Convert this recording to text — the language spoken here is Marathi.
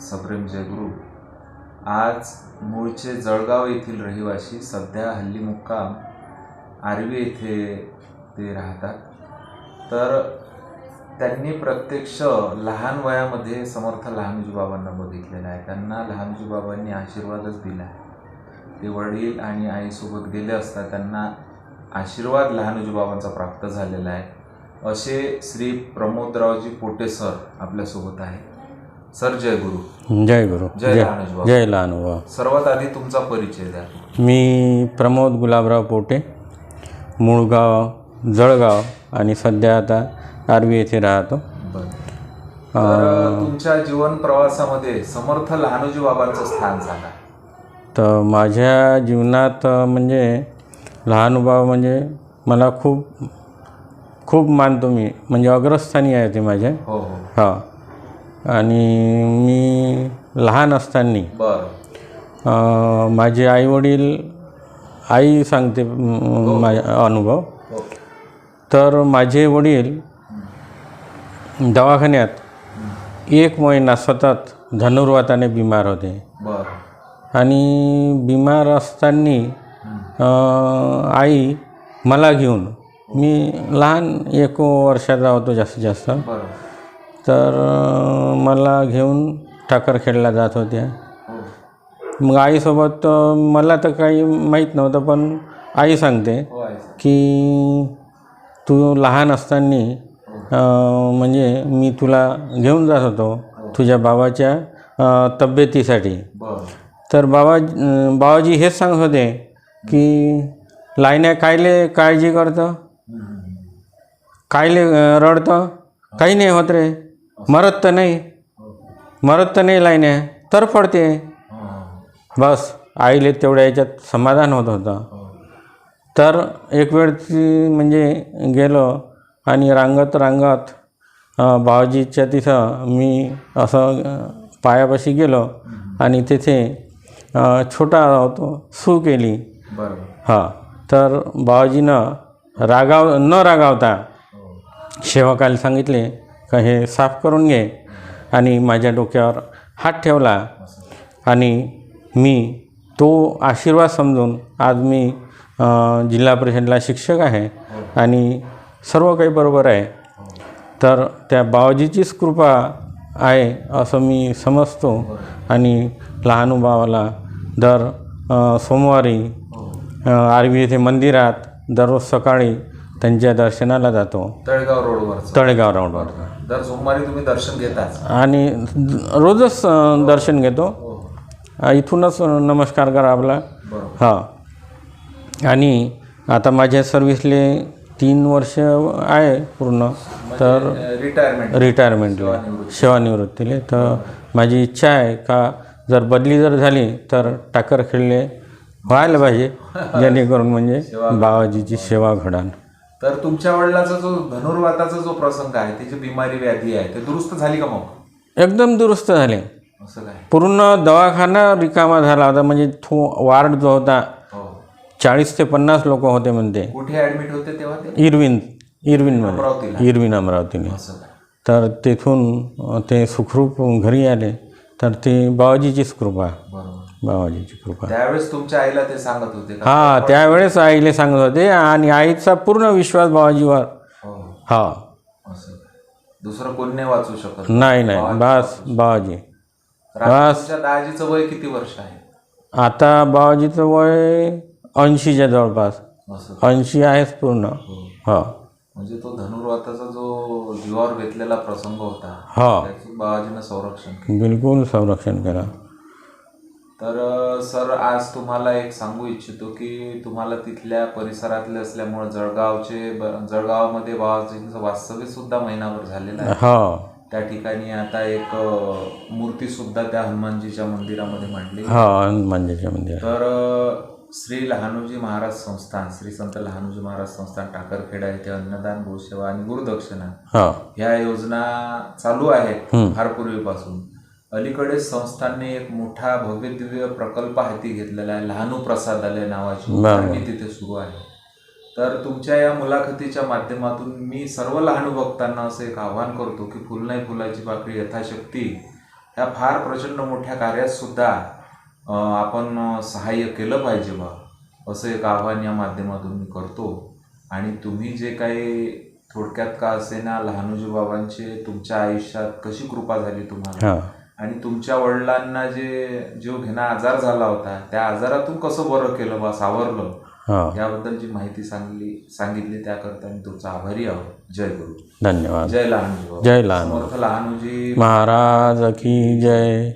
सप्रेम जयगुरू आज मूळचे जळगाव येथील रहिवासी सध्या हल्ली मुक्काम आर्वी येथे ते राहतात. तर त्यांनी प्रत्यक्ष लहान वयामध्ये समर्थ लहानजी बाबांना बघितलेलं आहे. त्यांना लहानजी बाबांनी आशीर्वादच दिला आहे. ते वडील आणि आईसोबत गेले असता त्यांना आशीर्वाद लहानजी बाबांचा प्राप्त झालेला आहे. असे श्री प्रमोदरावजी पोटे सर आपल्यासोबत आहे सर जय गुरु. जय गुरु. जय जय लहानुभाव सर्वात आधी तुमचा परिचय द्या. मी प्रमोद गुलाबराव पोटे मूळगाव जळगाव आणि सध्या आता आर्वी येथे राहतो. तुमच्या जीवन प्रवासामध्ये समर्थ लहानोजी बाबांचं स्थान सांगा. तर माझ्या जीवनात म्हणजे लहानुभाव म्हणजे मला खूप खूप मानतो मी. म्हणजे अग्रस्थानी आहे ते माझे. हो हो. हा. आणि मी लहान असताना माझे आईवडील आई सांगते म, माझा अनुभव. हो. तर माझे वडील दवाखान्यात एक महिना सतत धनुर्वाताने बिमार होते. बरं. आणि बिमार असताना आई मला घेऊन मी लहान एक वर्षाचा होतो जास्तीत जास्त. तर मला घेऊन टाकरखेडला जात होत्या मग आईसोबत मला तर काही माहीत नव्हतं पण आई सांगते की तू लहान असताना म्हणजे मी तुला घेऊन जात होतो तुझ्या बाबाच्या तब्येतीसाठी. तर बाबा बाबाजी हेच सांगत होते की लायण्या कायले काळजी करतं. कायले रडतं? काही नाही होत रे. मरत तर नाही. मरत तर नाही लायण्या तर पडते. बस आईले तेवढ्या याच्यात समाधान होत होतं. तर एक वेळ ती म्हणजे गेलो आणि रांगत रांगत अं, बाबाजीच्या तिथं मी असं पायापाशी गेलो आणि तेथे छोटा होतो सू केली. हां तर बाबाजीनं रागाव न रागावता हो. सेवकाला सांगितले का हे साफ करून घे. आणि माझ्या डोक्यावर हात ठेवला. आणि मी तो आशीर्वाद समजून आज मी जिल्हा परिषदला शिक्षक आहे आणि सर्व काही बरोबर आहे. तर त्या बाबाजीचीच कृपा आहे असं मी समजतो. आणि लहानुभावाला दर सोमवारी आरवी येथे मंदिरात दररोज सकाळी त्यांच्या दर्शनाला जातो. तळेगाव रोडवरचं. तळेगाव राऊंडवर दर सोमवारी तुम्ही दर्शन घेताच. आणि रोजच अ, दर्शन घेतो. हो. अ, इथूनच नमस्कार करा आपला. बरोबर. हां. आणि आता माझ्या सर्व्हिसले तीन वर्ष आहे पूर्ण तर रिटायरमेंट रिटायरमेंटला सेवानिवृत्तीले. तर माझी इच्छा आहे का जर बदली जर झाली तर टाकर खेळले व्हायला पाहिजे जेणेकरून म्हणजे बाबाजीची सेवा घडाल तर तुमच्या वडिलाचा जो धनुर्वाताचा जो प्रसंग आहे त्याची बिमारी व्याधी आहे ते दुरुस्त झाली का मग? एकदम दुरुस्त झाले. असं काय? पूर्ण दवाखाना रिकामा झाला होता म्हणजे तो वार्ड जो होता हो. चाळीस ते पन्नास लोक होते म्हणते. कुठे ऍडमिट होते तेव्हा ते? इरविन इरविनमध्ये अमरावतीला. इरविन अमरावतीने तर तेथून ते सुखरूप घरी आले. तर ते बाबाजीचीच कृपा. बरोबर. बाबाजीची कृपा. त्यावेळेस तुमच्या आईला ते सांगत होते हा त्यावेळेस आईले सांगत होते आणि आईचा पूर्ण विश्वास बाबाजीवर. हो. हा. दुसरं कोण नाही वाचू शकत. नाही नाही. बस बाबाजी. तुमच्या दाजीचं वय किती वर्ष आहे? आता बाबाजीचं वय ऐंशीच्या जवळपास. ऐंशी आहेच पूर्ण. हो. हा. म्हणजे तो धनुर्वाताचा जो जीवावर घेतलेला प्रसंग होता हा. बाबाजीनं संरक्षण केलं. बिलकुल संरक्षण केलं. तर सर आज तुम्हाला एक सांगू इच्छितो की तुम्हाला तिथल्या परिसरातले असल्यामुळे जळगावचे जळगावामध्ये बाबाजींचं वास्तव्य सुद्धा महिनाभर झालेलं आहे. हा. त्या ठिकाणी आता एक मूर्ती सुद्धा त्या हनुमानजीच्या मंदिरामध्ये मांडली. हा हनुमानजीच्या मंदिर तर श्री लहानोजी महाराज संस्थान श्री संत लहानोजी महाराज संस्थान टाकरखेडा येथे अन्नदान गोसेवा आणि गुरुदक्षिणा ह्या योजना चालू आहेत फार पूर्वीपासून. अलीकडे संस्थांनी एक मोठा भव्य दिव्य प्रकल्प हाती घेतलेला आहे लहानू प्रसादालय नावाची. तिथे सुरू आहे. तर तुमच्या या मुलाखतीच्या माध्यमातून मी सर्व लहानू भक्तांना असं एक आवाहन करतो की फुल नाही फुलाची पाकळी यथाशक्ती ह्या फार प्रचंड मोठ्या कार्यात सुद्धा आपण सहाय्य केलं पाहिजे बा असं एक आव्हान या माध्यमातून मी करतो. आणि तुम्ही जे काही थोडक्यात का असेना लहानोजी बाबांचे तुमच्या आयुष्यात कशी कृपा झाली तुम्हाला? आणि तुमच्या वडिलांना जे जीव घेणा आजार झाला होता त्या आजारातून कसं बरं केलं बा सावरलं? हां. याबद्दलची माहिती सांगली सांगितली त्याकरता मी तुमचा आभारी आहोत. जय गुरु. धन्यवाद. जय लहानजी बाबा. जय. समर्थ लहानोजी. महाराज की जय.